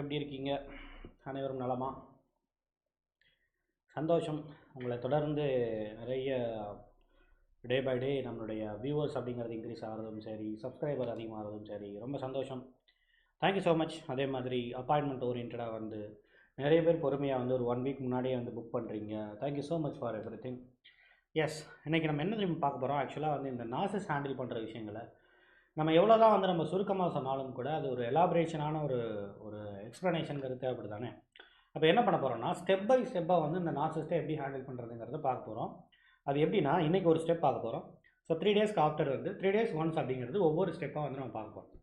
எப்படி இருக்கீங்க? அனைவரும் நலமா? சந்தோஷம். உங்களை தொடர்ந்து நிறைய டே பை டே நம்மளுடைய வியூவர்ஸ் அப்படிங்கிறது இன்க்ரீஸ் ஆகிறதும் சரி சப்ஸ்கிரைபர் அதிகமாகிறதும் சரி ரொம்ப சந்தோஷம். தேங்க்யூ ஸோ மச் அதே மாதிரி அப்பாயின்மெண்ட் ஓரியன்டாக வந்து நிறைய பேர் பொறுமையாக வந்து ஒரு ஒன் வீக் முன்னாடியே வந்து புக் பண்ணுறீங்க thank you so much for everything yes இன்றைக்கி நம்ம என்ன தெரியுமா பார்க்க போகிறோம் ஆக்சுவலாக வந்து இந்த நாசஸ் ஹேண்டில் பண்ணுற விஷயங்களை நம்ம எவ்வளோ தான் வந்து நம்ம சுருக்கமாக சொன்னாலும் கூட அது ஒரு எலாபரேஷனான ஒரு ஒரு எக்ஸ்ப்ளனேஷனுங்கிறது தேவைப்படுது தானே அப்போ என்ன பண்ண போகிறோம்னா ஸ்டெப் பை ஸ்டெப்பாக வந்து இந்த நாசஸ்ட்டை எப்படி ஹேண்டில் பண்ணுறதுங்கிறத பார்க்க போகிறோம் அது எப்படின்னா இன்றைக்கி ஒரு ஸ்டெப் பார்க்க போகிறோம் ஸோ த்ரீ டேஸ்க்கு ஆஃப்டர் வந்து த்ரீ டேஸ் ஒன்ஸ் அப்படிங்கிறது ஒவ்வொரு ஸ்டெப்பாக வந்து நம்ம பார்க்க போகிறோம்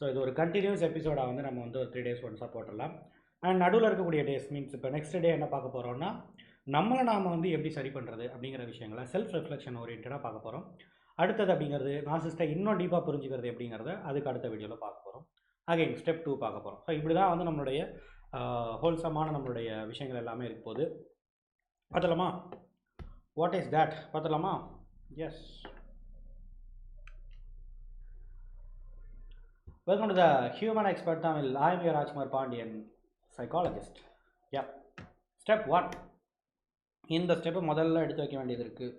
ஸோ இது ஒரு கண்டினியூஸ் எபிசோடாக வந்து நம்ம வந்து ஒரு த்ரீ டேஸ் ஒன்ஸாக போட்டுடலாம். அண்ட் நடுவில் இருக்கக்கூடிய டேஸ் மீன்ஸ் இப்போ நெக்ஸ்ட் டே என்ன பார்க்க போகிறோம்னா நம்மளை நாம் வந்து எப்படி சரி பண்ணுறது அப்படிங்கிற விஷயங்களை செல்ஃப் ரிஃப்ளெக்ஷன் ஓரியன்டாக பார்க்க போகிறோம் அடுத்தது அப்படிங்கிறது நாசிஸ்ட்டை இன்னும் டீப்பாக புரிஞ்சுக்கிறது எப்படிங்கிறத அதுக்கு அடுத்த வீடியோவில் பார்க்க போகிறோம் அகைன் ஸ்டெப் டூ பார்க்க போகிறோம் ஸோ இப்படி தான் வந்து நம்மளுடைய ஹோல்சமான நம்மளுடைய விஷயங்கள் எல்லாமே இருக்க போகுது. பார்த்தலாமா what is that பார்த்தலாமா yes welcome to the human expert Tamil. I am your Rajkumar Pandian psychologist yeah step one இந்த ஸ்டெப்பை முதல்ல எடுத்து வைக்க வேண்டியது இருக்குது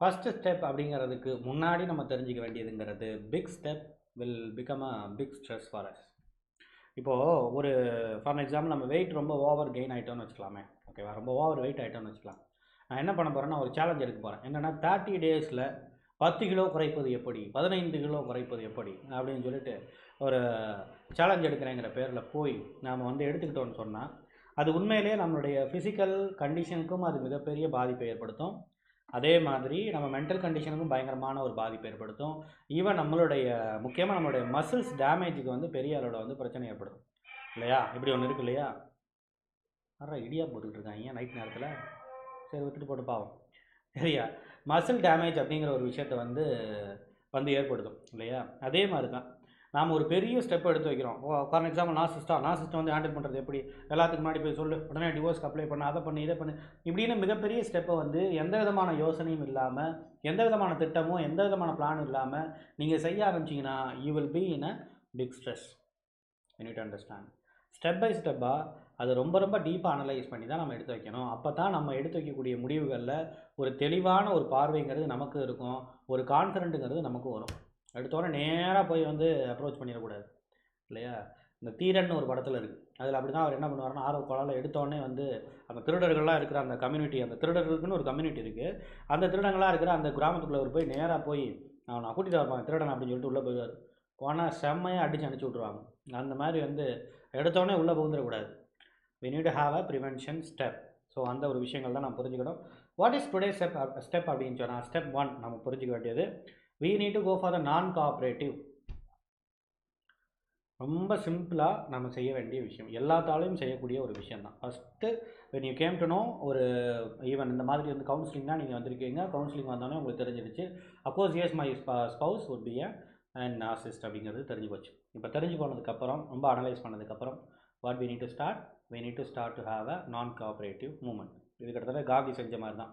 ஃபஸ்ட்டு ஸ்டெப் அப்படிங்கிறதுக்கு முன்னாடி நம்ம தெரிஞ்சிக்க வேண்டியதுங்கிறது big step will become a big stress for us இப்போது ஒரு ஃபார் எக்ஸாம்பிள் நம்ம வெயிட் ரொம்ப ஓவர் கெயின் ஆகிட்டோம்னு வச்சுக்கலாமே. ஓகேவா ரொம்ப ஓவர் வெயிட் ஆகிட்டோம்னு வச்சுக்கலாம். நான் என்ன பண்ண போகிறேன்னா ஒரு சேலஞ்ச் எடுக்க போகிறேன் என்னென்னா தேர்ட்டி டேஸில் பத்து கிலோ குறைப்பது எப்படி? பதினைந்து கிலோ குறைப்பது எப்படி? அப்படின்னு சொல்லிட்டு ஒரு சேலஞ்ச் எடுக்கிறேங்கிற பேரில் போய் நாம் வந்து எடுத்துக்கிட்டோன்னு சொன்னால் அது உண்மையிலேயே நம்மளுடைய ஃபிசிக்கல் கண்டிஷனுக்கும் அது மிகப்பெரிய பாதிப்பை ஏற்படுத்தும். அதே மாதிரி நம்ம மென்டல் கண்டிஷனுக்கும் பயங்கரமான ஒரு பாதிப்பு ஏற்படுத்தும். ஈவன் நம்மளுடைய முக்கியமாக நம்மளுடைய மசில்ஸ் டேமேஜுக்கு வந்து பெரிய அளவில் வந்து பிரச்சனை ஏற்படுத்தும். இல்லையா? இப்படி ஒன்று இருக்கு இல்லையா? அப்புறம் இடியா போட்டுக்கிட்டு இருக்காங்க. நைட் நேரத்தில்? சரி விட்டுட்டு போட்டு பாவம். சரியா? மசில் டேமேஜ் அப்படிங்கிற ஒரு விஷயத்த வந்து வந்து ஏற்படுத்தும். இல்லையா? அதே மாதிரி தான் நாம் ஒரு பெரிய ஸ்டெப் எடுத்து வைக்கிறோம். ஃபார் எக்ஸாம்பிள் நான் சிஸ்டம் நான் சிஸ்டம் வந்து ஹேண்டில் பண்ணுறது எப்படி? எல்லாத்துக்கு முன்னாடி போய் சொல்லு. உடனே டிவோர்ஸ்க்கு அப்ளை பண்ண அதை பண்ணு இதை பண்ணு. இப்படின்னு மிகப்பெரிய ஸ்டெப்பை வந்து எந்த விதமான யோசனையும் இல்லாமல் எந்த விதமான திட்டமும் எந்த விதமான பிளானும் இல்லாமல் நீங்கள் செய்ய ஆரம்பிச்சிங்கன்னா you will be in a big stress you to understand step by ஸ்டெப்பாக அது ரொம்ப ரொம்ப டீப்பாக அனலைஸ் பண்ணி தான் நம்ம எடுத்து வைக்கணும். அப்போ தான் நம்ம எடுத்து வைக்கக்கூடிய முடிவுகளில் ஒரு தெளிவான ஒரு பார்வைங்கிறது நமக்கு இருக்கும். ஒரு கான்ஃபிடென்ட்டுங்கிறது நமக்கு வரும். எடுத்தோடனே நேராக போய் வந்து அப்ரோச் பண்ணிடக்கூடாது. இல்லையா? இந்த தீரன் ஒரு படத்தில் இருக்குது அதில் அப்படி தான் அவர் என்ன பண்ணுவார்னா ஆர்வ கோலால் எடுத்தோடனே வந்து அந்த திருடர்கள்லாம் இருக்கிற அந்த கம்யூனிட்டி அந்த திருடர்களுக்குன்னு ஒரு கம்யூனிட்டி இருக்குது அந்த திருடங்களாக இருக்கிற அந்த கிராமத்துக்குள்ளே அவர் போய் நேராக போய் அவனை கூட்டிகிட்டு வரப்பாங்க திருடன்? அப்படின்னு சொல்லிட்டு உள்ளே போயிடுவார். போனால் செம்மையாக அடித்து அனுப்பிச்சி விட்ருவாங்க அந்த மாதிரி வந்து எடுத்தோடனே உள்ளே புகுந்துடக்கூடாது. We need have a prevention step so அந்த ஒரு விஷயங்கள் தான் நம்ம புரிஞ்சுக்கணும். What is today step step அப்படின்னு சொன்னால் ஸ்டெப் ஒன் நம்ம புரிஞ்சிக்க வேண்டியது we need to go for the non cooperative ரொம்ப சிம்பிளாக நம்ம செய்ய வேண்டிய விஷயம். எல்லாத்தாலையும் செய்யக்கூடிய ஒரு விஷயம் தான் first when you came to know ஒரு ஈவன் இந்த மாதிரி வந்து கவுன்சிலிங் தான் நீங்கள் வந்திருக்கீங்க. கவுன்சிலிங் வந்தோடனே உங்களுக்கு தெரிஞ்சிருச்சு. Of course yes my spouse would be and narcissist அப்படிங்கிறது தெரிஞ்சு போச்சு. இப்போ தெரிஞ்சு போனதுக்கப்புறம் ரொம்ப அனலைஸ் பண்ணதுக்கப்புறம் what we need to start we need to start to have a non cooperative moment இது கிட்டத்தட்ட காந்தி செஞ்ச மாதிரி தான்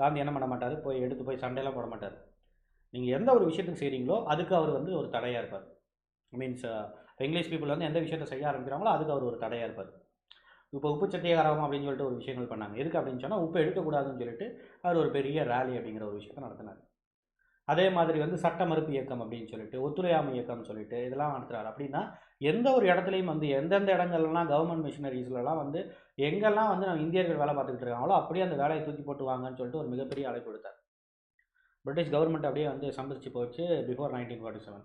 காந்தி என்ன பண்ண மாட்டார்? போய் எடுத்து போய் சண்டையெல்லாம் போட மாட்டார். நீங்கள் எந்த ஒரு விஷயத்துக்கு செய்கிறீங்களோ அதுக்கு அவர் வந்து ஒரு தடையாக இருப்பார். மீன்ஸ் இங்கிலீஷ் பீப்புள் வந்து எந்த விஷயத்தை செய்ய ஆரம்பிக்கிறாங்களோ அதுக்கு அவர் ஒரு தடையாக இருப்பார். இப்போ உப்பு சத்தியாகாரம் அப்படின்னு சொல்லிட்டு ஒரு விஷயங்கள் பண்ணாங்க. எதுக்கு அப்படின்னு சொன்னால் உப்பு எடுக்கக்கூடாதுன்னு சொல்லிட்டு அவர் ஒரு பெரிய ரேலி அப்படிங்கிற ஒரு விஷயத்தை நடத்தினார். அதே மாதிரி வந்து சட்ட மறுப்பு இயக்கம் அப்படின்னு சொல்லிட்டு ஒத்துழையாமை இயக்கம்னு சொல்லிட்டு இதெல்லாம் நடத்துகிறாரு அப்படின்னா எந்த ஒரு இடத்துலையும் வந்து எந்தெந்த இடங்கள்லாம் கவர்மெண்ட் மிஷினரிஸ்லலாம் வந்து எங்கெல்லாம் வந்து நம்ம இந்தியர்கள் வேலை பார்த்துக்கிட்டு இருக்காங்களோ அப்படியே அந்த வேலையை தூக்கி போட்டு வாங்கன்னு சொல்லிட்டு ஒரு மிகப்பெரிய அழைப்பு கொடுத்தார். பிரிட்டிஷ் கவர்மெண்ட் அப்படியே வந்து சம்பரிச்சு போச்சு பிஃபோர் நைன்டீன் ஃபார்ட்டி செவன்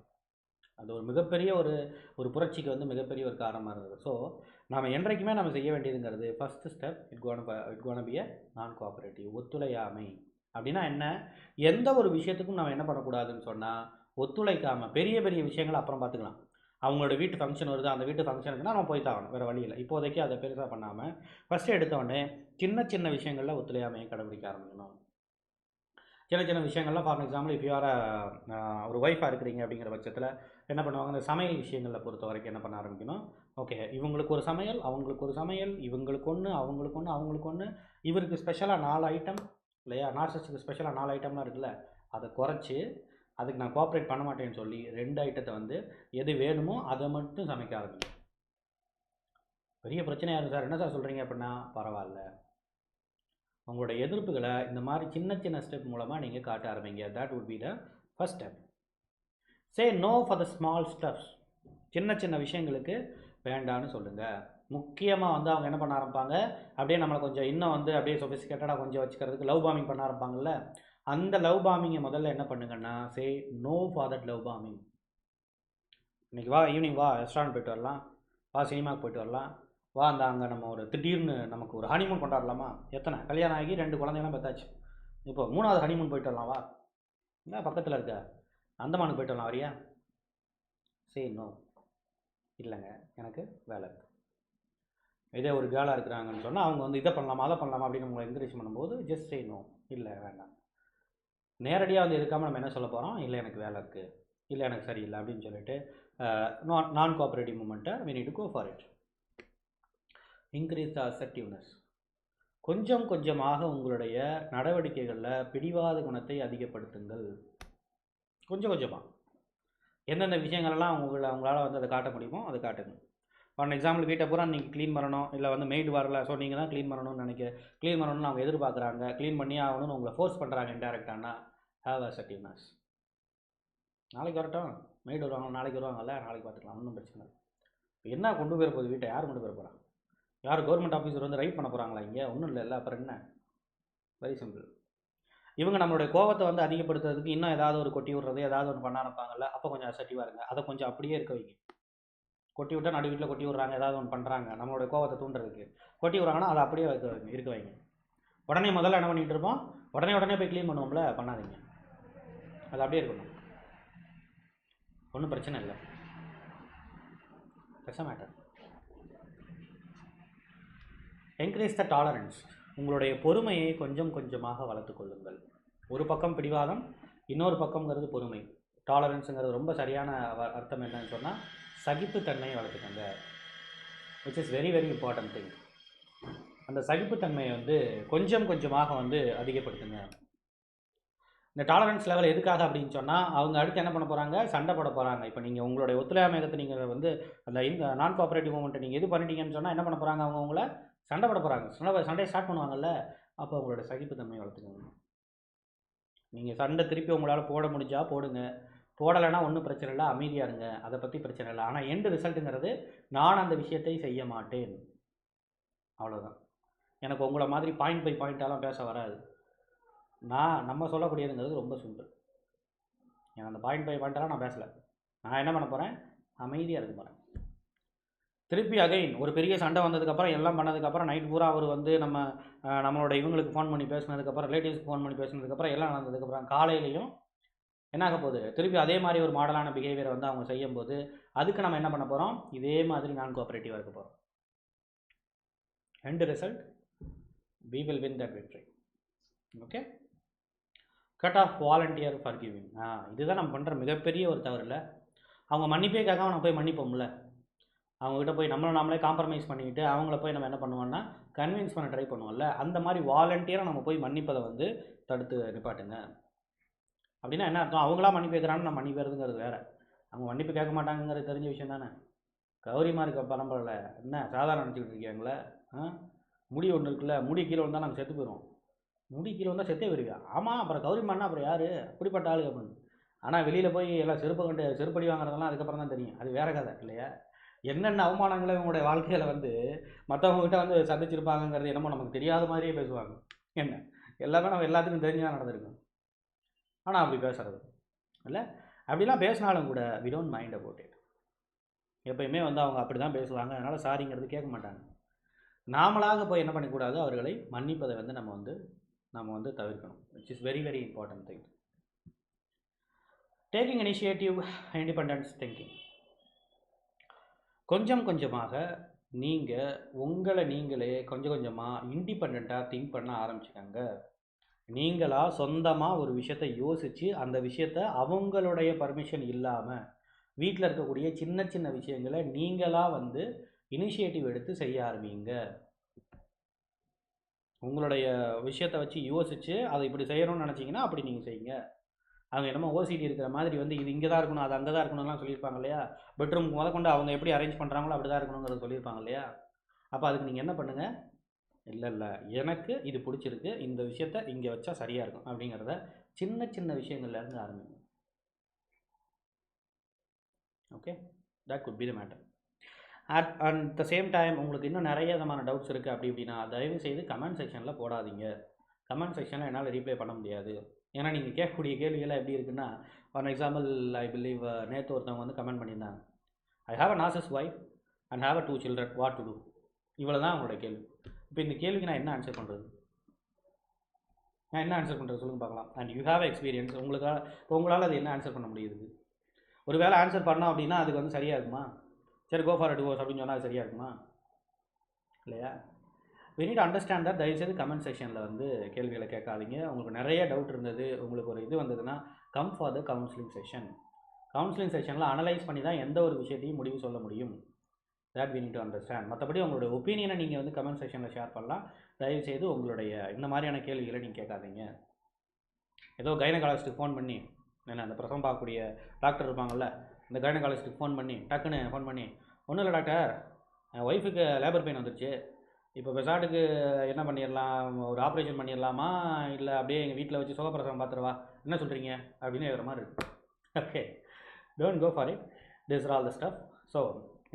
அது ஒரு மிகப்பெரிய ஒரு ஒரு புரட்சிக்கு வந்து மிகப்பெரிய ஒரு காரணமாக இருந்தது. ஸோ நாம் என்றைக்குமே நம்ம செய்ய வேண்டியதுங்கிறது first step it gonna it gonna be a non cooperative ஒத்துழையாமை. அப்படின்னா என்ன? எந்த ஒரு விஷயத்துக்கும் நம்ம என்ன பண்ணக்கூடாதுன்னு சொன்னால் ஒத்துழைக்காமல் பெரிய பெரிய விஷயங்களை அப்புறம் பார்த்துக்கலாம் அவங்களோட வீட்டு ஃபங்க்ஷன் வருது அந்த வீட்டு ஃபங்க்ஷனுக்குனா நம்ம போய் தாகணும் வேறு வழி இல்லை. இப்போதைக்கு அதை பெருசாக பண்ணாமல் ஃபஸ்ட்டு எடுத்தோடனே சின்ன சின்ன விஷயங்களில் ஒத்துழையாமையை கடைபிடிக்க ஆரம்பிக்கணும். சின்ன சின்ன விஷயங்கள்லாம் ஃபார் எக்ஸாம்பிள் இப்போ யார ஒரு ஒய்ஃபாக இருக்கிறீங்க அப்படிங்கிற பட்சத்தில் என்ன பண்ணுவாங்க? இந்த சமையல் விஷயங்களில் பொறுத்த வரைக்கும் என்ன பண்ண ஆரம்பிக்கணும்? ஓகே இவங்களுக்கு ஒரு சமையல் அவங்களுக்கு ஒரு சமையல் இவங்களுக்கு ஒன்று அவங்களுக்கு ஒன்று அவங்களுக்கு ஒன்று இவருக்கு ஸ்பெஷலாக நாலு ஐட்டம் இல்லையா? நார்சஸ்க்கு ஸ்பெஷலாக நாலு ஐட்டம்லாம் இருக்குல்ல அதை குறைச்சி அதுக்கு நான் கோஆப்ரேட் பண்ண மாட்டேன்னு சொல்லி ரெண்டு ஐட்டத்தை வந்து எது வேணுமோ அதை மட்டும் சமைக்க ஆரம்பிக்கும் பெரிய பிரச்சனையாக இருக்குது சார். என்ன சார் சொல்கிறீங்க அப்படின்னா பரவாயில்ல. உங்களோட எதிர்ப்புகளை இந்த மாதிரி சின்ன சின்ன ஸ்டெப் மூலமாக நீங்கள் காட்ட ஆரம்பிங்க. That would be the first step say no for the small steps சின்ன சின்ன விஷயங்களுக்கு வேண்டான்னு சொல்லுங்கள் முக்கியமாக வந்து அவங்க என்ன பண்ண ஆரம்பிப்பாங்க? அப்படியே நம்மளை கொஞ்சம் இன்னும் வந்து அப்படியே சொஃபிஸ்டிகேட்டடாக கொஞ்சம் வச்சுக்கிறதுக்கு லவ் பாமிங் பண்ண ஆரம்பிப்பாங்கல்ல? அந்த லவ் பாமிங்கை முதல்ல என்ன பண்ணுங்கன்னா say no for that love பாமிங் இன்னைக்கு வா ஈவினிங் வா ரெஸ்டாரண்ட் போயிட்டு வரலாம். வா சினிமாவுக்கு போயிட்டு வரலாம். வா அந்த அங்கே நம்ம ஒரு திடீர்னு நமக்கு ஒரு ஹனிமூன் கொண்டாடலாமா? எத்தனை? கல்யாணம் ஆகி ரெண்டு குழந்தைங்களாம் பெற்றாச்சு இப்போ மூணாவது ஹனிமூன் போயிட்டு வரலாம் வா. என்ன பக்கத்தில் இருக்க? அந்தமானுக்கு போயிட்டு வரலாம் வரியா? சரி நோ இல்லைங்க எனக்கு வேலை இருக்குது இதே ஒரு கேர்ளாக இருக்கிறாங்கன்னு சொன்னால் அவங்க வந்து இதை பண்ணலாமா அதை பண்ணலாமா அப்படின்னு உங்களை என்கரேஜ் பண்ணும்போது ஜஸ்ட் செய்யணும் இல்லை வேண்டாம். நேரடியாக வந்து இருக்காமல் நம்ம என்ன சொல்ல போகிறோம் இல்லை எனக்கு வேலை இருக்குது இல்லை எனக்கு சரியில்லை அப்படின்னு சொல்லிட்டு நான் நான் கோஆப்ரேட்டிவ் மூமெண்ட்டை we need go for it increase the assertiveness கொஞ்சம் கொஞ்சமாக உங்களுடைய நடவடிக்கைகளில் பிடிவாத குணத்தை அதிகப்படுத்துங்கள். கொஞ்சம் கொஞ்சமாக எந்தெந்த விஷயங்கள்லாம் உங்களை அவங்களால வந்து அதை காட்ட முடியுமோ அதை காட்டுங்க. ஃபார் எக்ஸாம்பிள் வீட்டை பூரா நீங்கள் க்ளீன் பண்ணணும். இல்லை வந்து மெய்டு வரல ஸோ நீங்கள் தான் க்ளீன் பண்ணணும்னு நினைக்க க்ளீன் பண்ணணும்னு அவங்க எதிர்பார்க்குறாங்க க்ளீன் பண்ணி ஆகணும்னு உங்களை ஃபோர்ஸ் பண்ணுறாங்க இன்டெரக்டானா ஹாவ் அசர்டிவ்னஸ் நாளைக்கு வரட்டும். மெய்டு வருவாங்க நாளைக்கு வருவாங்கல்ல நாளைக்கு பார்த்துக்கலாம் ஒன்றும் பிரச்சனை இல்லை. என்ன கொண்டு போயிட போகுது? வீட்டை யார் கொண்டு போயிட போகிறாங்க யார் கவர்மெண்ட் ஆஃபீஸர் வந்து ரைட் பண்ண போகிறாங்களா இங்கே? ஒன்றும் இல்லை அப்புறம் என்ன? வெரி சிம்பிள் இவங்க நம்மளுடைய கோவத்தை வந்து அதிகப்படுத்துறதுக்கு இன்னும் ஏதாவது ஒரு கொட்டி விடுறது ஏதாவது ஒன்று பண்ண அனுப்பாங்கல்ல அப்போ கொஞ்சம் அசட்டிவாக இருங்க. அதை கொஞ்சம் அப்படியே இருக்க வைங்க. கொட்டி விட்டால் நடு வீட்டில் கொட்டி விட்றாங்க ஏதாவது ஒன்று பண்ணுறாங்க நம்மளுடைய கோவத்தை தூண்டுறதுக்கு. கொட்டி விட்றாங்கன்னா அதை அப்படியே வைக்க வைங்க இருக்க வைங்க. உடனே முதல்ல என்ன பண்ணிகிட்டு இருப்போம்? உடனே உடனே போய் க்ளீன் பண்ணுவோம்ல? பண்ணாதீங்க. அது அப்படியே இருக்கணும். ஒன்றும் பிரச்சனை இல்லை. பெருசாக மேட்டர் என்கரேஜ் த டாலரன்ஸ் உங்களுடைய பொறுமையை கொஞ்சம் கொஞ்சமாக வளர்த்துக்கொள்ளுங்கள் ஒரு பக்கம் பிடிவாதம் இன்னொரு பக்கம்ங்கிறது பொறுமை. டாலரன்ஸுங்கிறது ரொம்ப சரியான வ- அர்த்தம் என்னன்னு சொன்னால் சகிப்புத்தன்மையை வளர்த்துக்கங்க. Which is very very important thing அந்த சகிப்புத்தன்மையை வந்து கொஞ்சம் கொஞ்சமாக வந்து அதிகப்படுத்துங்க. இந்த டாலரன்ஸ் லெவல் எதுக்காக அப்படின்னு சொன்னால் அவங்க அடுத்து என்ன பண்ண போகிறாங்க சண்டை போட போகிறாங்க இப்போ நீங்கள் உங்களுடைய ஒத்துழையாமையத்தை நீங்கள் வந்து அந்த இந்த நான் கோஆப்ரேட்டிவ் மூமெண்ட்டை நீங்கள் இது பண்ணிட்டீங்கன்னு சொன்னால் என்ன பண்ண போகிறாங்க அவங்க உங்களை? சண்டை போட போகிறாங்க சண்டை சண்டையை ஸ்டார்ட் பண்ணுவாங்கல்ல அப்போ உங்களோட சகிப்புத்தன்மையை வளர்த்துக்கணும் நீங்கள் சண்டை திருப்பி உங்களால் போட முடிஞ்சால் போடுங்க. போடலைன்னா ஒன்றும் பிரச்சனை இல்லை அமைதியாக இருங்க. அதை பற்றி பிரச்சனை இல்லை. ஆனால் எண்டு ரிசல்ட்டுங்கிறது நான் அந்த விஷயத்தை செய்ய மாட்டேன். அவ்வளோதான் எனக்கு உங்களை மாதிரி பாயிண்ட் பை பாயிண்ட்டாலாம் பேச வராது. நான் நம்ம சொல்லக்கூடியதுங்கிறது ரொம்ப சிம்பிள் எனக்கு அந்த பாயிண்ட் பை பாயிண்ட்டெல்லாம் நான் பேசலை. நான் என்ன பண்ண போகிறேன் அமைதியாக இருக்க போகிறேன் திருப்பி அகைன் ஒரு பெரிய சண்டை வந்ததுக்கப்புறம் எல்லாம் பண்ணதுக்கப்புறம் நைட் பூரா அவர் வந்து நம்ம நம்மளோட இவங்களுக்கு ஃபோன் பண்ணி பேசினதுக்கப்புறம் ரிலேட்டிவ்ஸ்க்கு ஃபோன் பண்ணி பேசினதுக்கப்புறம் எல்லாம் நடந்ததுக்கப்புறம் காலையிலையும் என்ன ஆக போகுது? திருப்பி அதே மாதிரி ஒரு மாடலான பிஹேவியரை வந்து அவங்க செய்யும்போது அதுக்கு நம்ம என்ன பண்ண போகிறோம் இதே மாதிரி நான் கோஆப்ரேட்டிவாக இருக்க போகிறோம் end result we will win that victory okay cut off volunteer for giving ah இதுதான் நம்ம பண்ணுற மிகப்பெரிய ஒரு தவறு இல்லை. அவங்க மன்னிப்பே கேட்காம நம்ம போய் மன்னிப்போம்ல? அவங்ககிட்ட போய் நம்மளை நாமளே காம்ப்ரமைஸ் பண்ணிக்கிட்டு அவங்கள போய் நம்ம என்ன பண்ணுவோம்னா கன்வின்ஸ் பண்ண ட்ரை பண்ணுவோம்ல அந்த மாதிரி வாலண்டியராக நம்ம போய் மன்னிப்பதை வந்து தடுத்து நிப்பாட்டுங்க. அப்படின்னா என்ன அர்த்தம்? அவங்களா மன்னிப்பு கேட்குறான்னு நம்ம மன்னிப்பேறதுங்கிறது வேறு. அவங்க மன்னிப்பு கேட்க மாட்டாங்கங்கிறது தெரிஞ்ச விஷயம் தானே. கௌரிமா இருக்க பரம்பரையில் என்ன சாதாரண நினச்சிக்கிட்டு இருக்கியாங்களே? ஆ? முடி ஒன்று இருக்குல்ல முடி கீழே வந்தால் நாங்கள் செத்து போயிடுவோம் முடி கீழே வந்தால் செத்தே வருவியா ஆமாம் அப்புறம் கௌரிமான்னா அப்புறம் யார்? அப்படிப்பட்ட ஆளுங்க அப்படின்னு. ஆனால் வெளியில் போய் எல்லாம் செருப்பு கண்டு செருப்படி வாங்குறதெல்லாம் அதுக்கப்புறம் தான் தெரியும். அது வேற கதை இல்லையா? என்னென்ன அவமானங்களை இவங்களுடைய வாழ்க்கையில் வந்து மற்றவங்ககிட்ட வந்து சந்திச்சிருப்பாங்கங்கிறது என்னமோ நமக்கு தெரியாத மாதிரியே பேசுவாங்க. என்ன? எல்லாமே நம்ம எல்லாத்துக்கும் தெரிஞ்சு தான் நடந்திருக்கும். ஆனால் அப்படி பேசுறது இல்லை. அப்படிலாம் பேசினாலும் கூட we don't mind about it எப்பயுமே வந்து அவங்க அப்படி தான் பேசுவாங்க. அதனால் சாரிங்கிறது கேட்க மாட்டாங்க. நாமளாக போய் என்ன பண்ணக்கூடாது? அவர்களை மன்னிப்பதை வந்து நம்ம வந்து நம்ம வந்து தவிர்க்கணும். Which is very very important thing taking initiative independence thinking கொஞ்சம் கொஞ்சமாக நீங்கள் உங்களை நீங்களே கொஞ்சம் கொஞ்சமாக இண்டிபெண்ட்டாக திங்க் பண்ண ஆரம்பிச்சுக்கோங்க நீங்களாக சொந்தமாக ஒரு விஷயத்தை யோசித்து அந்த விஷயத்தை அவங்களுடைய பர்மிஷன் இல்லாமல் வீட்டில் இருக்கக்கூடிய சின்ன சின்ன விஷயங்களை நீங்களாக வந்து இனிஷியேட்டிவ் எடுத்து செய்ய ஆரம்பிங்க. உங்களுடைய விஷயத்தை வச்சு யோசித்து அதை இப்படி செய்யணும்னு நினச்சிங்கன்னா அப்படி நீங்கள் செய்யுங்க. அவங்க என்னமோ ஓசிடி இருக்கிற மாதிரி வந்து இது இங்கே தான் இருக்கணும் அது அங்கே தான் இருக்கணும்லாம் சொல்லியிருப்பாங்க இல்லையா? பெட்ரூம் முத கொண்டு அவங்க எப்படி அரேஞ்ச் பண்ணுறாங்களோ அப்படி தான் இருக்கணுங்கிறது சொல்லியிருப்பாங்க இல்லையா? அப்போ அதுக்கு நீங்கள் என்ன பண்ணுங்கள் இல்லை இல்லை. எனக்கு இது பிடிச்சிருக்கு இந்த விஷயத்த இங்கே வச்சா சரியாக இருக்கும் அப்படிங்கிறத சின்ன சின்ன விஷயங்கள்லேருந்து ஆரம்பிங்க. Okay that could be the matter at at the same time உங்களுக்கு இன்னும் நிறைய விதமான டவுட்ஸ் இருக்குது அப்படி இப்படின்னா தயவு செய்து கமெண்ட் செக்ஷனில் போடாதீங்க. கமெண்ட் செக்ஷனில் என்னால் ரீப்ளை பண்ண முடியாது. ஏன்னா நீங்கள் கேட்கக்கூடிய கேள்விகள்லாம் எப்படி இருக்குன்னா ஃபார் எக்ஸாம்பிள் ஐ பிலீவ் நேற்று ஒருத்தவங்க வந்து கமெண்ட் பண்ணியிருந்தாங்க. I have a narcissist wife and have a two children what to do இவ்வளோ தான் அவங்களோட கேள்வி. இப்போ இந்த கேள்விக்கு நான் என்ன ஆன்சர் பண்ணுறது நான் என்ன ஆன்சர் பண்ணுறது சொல்லுங்க பார்க்கலாம். அண்ட் யூ ஹாவ் எக்ஸ்பீரியன்ஸ் உங்களுக்காக இப்போ உங்களால் அது என்ன ஆன்சர் பண்ண முடியுது? ஒரு வேளை ஆன்சர் பண்ணோம் அப்படின்னா அதுக்கு வந்து சரியாக இருக்குமா? சரி கோ ஃபார் டிவோர்ஸ் அப்படின்னு சொன்னால் அது சரியாக இருக்குமா? இல்லையா? We need அண்டர்ஸ்டாண்ட் தட் தயவுசெய்து கமெண்ட் செக்ஷனில் வந்து கேள்விகளை கேட்காதீங்க. உங்களுக்கு நிறைய டவுட் இருந்தது உங்களுக்கு ஒரு இது வந்ததுன்னா come for the counselling session counselling செஷனில் அனலைஸ் பண்ணி தான் எந்த ஒரு விஷயத்தையும் முடிவு சொல்ல முடியும். That we need to understand மற்றபடி உங்களுடைய ஒப்பீனியனை நீங்கள் வந்து கமெண்ட் செக்ஷனில் ஷேர் பண்ணலாம். தயவுசெய்து உங்களுடைய இந்த மாதிரியான கேள்விகளை நீங்கள் கேட்காதீங்க. ஏதோ கைனகாலஜிஸ்ட்டுக்கு ஃபோன் பண்ணி என்ன அந்த பிரசவம் பார்க்கக்கூடிய டாக்டர் இருப்பாங்கள்ல இந்த கைனகாலஜிஸ்ட்டுக்கு ஃபோன் பண்ணி டக்குன்னு ஃபோன் பண்ணி ஒன்றும் இல்லை டாக்டர் என் ஒய்ஃபுக்கு லேபர் பெயின் வந்துருச்சு. இப்போ பெசாட்டுக்கு என்ன பண்ணிடலாம்? ஒரு ஆப்ரேஷன் பண்ணிடலாமா? இல்லை அப்படியே எங்கள் வீட்டில் வச்சு சுகப்பிரசவம் பார்த்துருவா என்ன சொல்கிறீங்க அப்படின்னு எழுதுற மாதிரி இருக்கு. Okay don't go for it this all the stuff so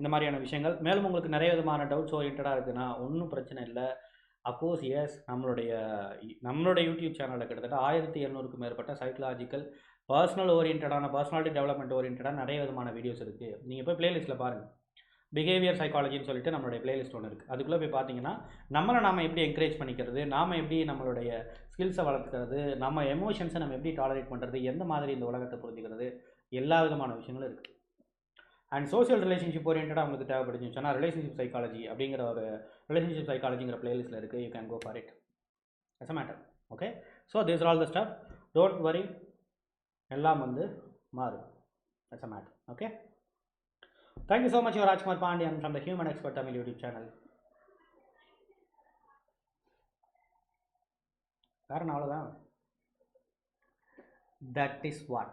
இந்த மாதிரியான விஷயங்கள். மேலும் உங்களுக்கு நிறைய விதமான டவுட்ஸ் ஓரியன்டாக இருக்குன்னா ஒன்றும் பிரச்சனை இல்லை. அஃப்கோர்ஸ் எஸ் நம்மளுடைய நம்மளுடைய யூடியூப் சேனலில் கிட்டத்தட்ட ஆயிரத்தி எழுநூறுக்கும் மேற்பட்ட சைக்கலாஜிக்கல் பர்சனல் ஓரியன்டான பர்சனாலிட்டி டெவலப்மெண்ட் ஓரியன்டான நிறைய விதமான வீடியோஸ் இருக்குது நீங்கள் போய் பிளேலிஸ்ட்டில் பாருங்கள் பிஹேவியர் சைக்காலஜின்னு சொல்லிட்டு நம்மளுடைய பிளேலிஸ்ட் ஒன்று இருக்குது அதுக்குள்ளே போய் பார்த்தீங்கன்னா நம்மளை நாம் எப்படி என்கரேஜ் பண்ணிக்கிறது நாம் எப்படி நம்மளுடைய ஸ்கில்ஸை வளர்த்துக்கிறது நம்ம எமோஷன்ஸை நம்ம எப்படி டாலரேட் பண்ணுறது எந்த மாதிரி இந்த உலகத்தை புரிஞ்சுக்கிறது எல்லா விதமான விஷயங்களும் இருக்குது அண்ட் சோஷியல் ரிலேஷன்ஷிப் ஓரியன்டாக உங்களுக்கு தேவைப்படுச்சுன்னு சொன்னால் ரிலேஷன்ஷிப் சைக்காலஜி அப்படிங்கிற ஒரு ரிலேஷன்ஷிப் சைக்காலஜிங்கிற பிளேலிஸ்ட்டில் இருக்குது you can go for it as a matter okay so this all the stuff don't worry எல்லாம் வந்து மாறும் as a matter okay thank you so much your Rajkumar Pandian from the human expert Tamil YouTube channel காரணம் அவ்வளோதான் that is what